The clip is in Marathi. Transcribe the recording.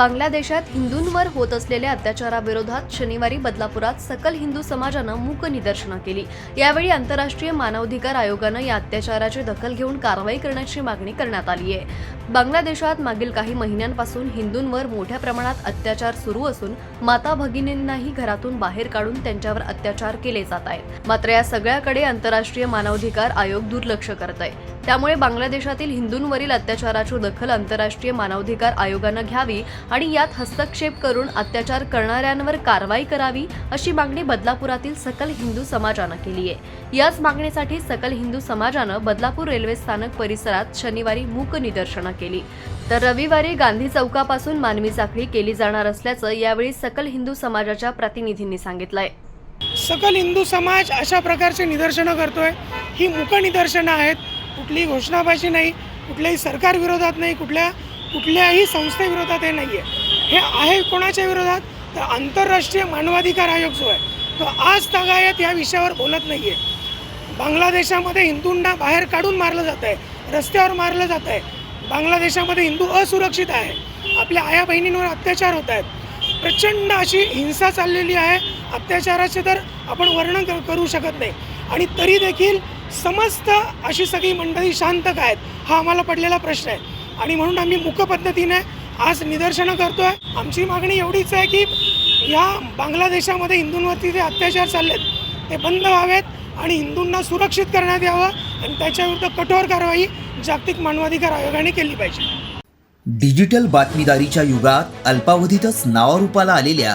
बांगलादेशात हिंदूंवर होत असलेल्या अत्याचाराविरोधात शनिवारी बदलापुरात सकल हिंदू समाजानं मूक निदर्शनं केली. यावेळी आंतरराष्ट्रीय मानवाधिकार आयोगानं या अत्याचाराची दखल घेऊन कारवाई करण्याची मागणी करण्यात आली आहे बांगलादेशात मागील काही महिन्यांपासून हिंदूंवर मोठ्या प्रमाणात अत्याचार सुरू असून माता भगिनींनाही घरातून बाहेर काढून त्यांच्यावर अत्याचार केले जात आहेत. मात्र या सगळ्याकडे आंतरराष्ट्रीय मानवाधिकार आयोग दुर्लक्ष करत आहे त्यामुळे बांगलादेशातील हिंदूंवरील अत्याचाराची दखल आंतरराष्ट्रीय मानवाधिकार आयोगानं घ्यावी आणि यात हस्तक्षेप करून अत्याचार करणाऱ्यांवर कारवाई करावी अशी मागणी बदलापुरातील सकल हिंदू समाजानं केली आहे. याच मागणीसाठी सकल हिंदू समाजानं बदलापूर रेल्वे स्थानक परिसरात शनिवारी मूक निदर्शनं केली. तर रविवारी गांधी चौकापासून मानवी साखळी केली जाणार असल्याचं यावेळी सकल हिंदू समाजाच्या प्रतिनिधींनी सांगितलंय. सकल हिंदू समाज अशा प्रकारचे निदर्शनं करतोय. ही मूक निदर्शनं आहेत. कुठलीही घोषणाबाजी नाही कुठल्याही सरकार विरोधात नाही कुठल्या कुठल्याही संस्थेविरोधात हे नाही आहे हे आहे कोणाच्या विरोधात? तर आंतरराष्ट्रीय मानवाधिकार आयोग जो आहे तो आज तागायत या विषयावर बोलत नाही आहे बांगलादेशामध्ये हिंदूंना बाहेर काढून मारलं जात आहे रस्त्यावर मारलं जात आहे. बांगलादेशामध्ये हिंदू असुरक्षित आहे. आपल्या आया बहिणींवर अत्याचार होत आहेत. प्रचंड अशी हिंसा चाललेली आहे. अत्याचाराचे तर आपण वर्णन करू शकत नाही. आणि तरी देखील समस्त अशी सगळी मंडळी शांत काय आहेत? हा आम्हाला पडलेला प्रश्न आहे. आणि म्हणून आम्ही मुक पद्धतीने आज निदर्शनं करतो आहे आमची मागणी एवढीच आहे की या बांगलादेशामध्ये हिंदूंवरती जे अत्याचार चाललेत ते बंद व्हावेत आणि हिंदूंना सुरक्षित करण्यात यावं आणि त्याच्याविरुद्ध कठोर कारवाई जागतिक मानवाधिकार आयोगाने केली पाहिजे. डिजिटल बातमीदारीच्या युगात अल्पावधीतच नावारूपाला आलेल्या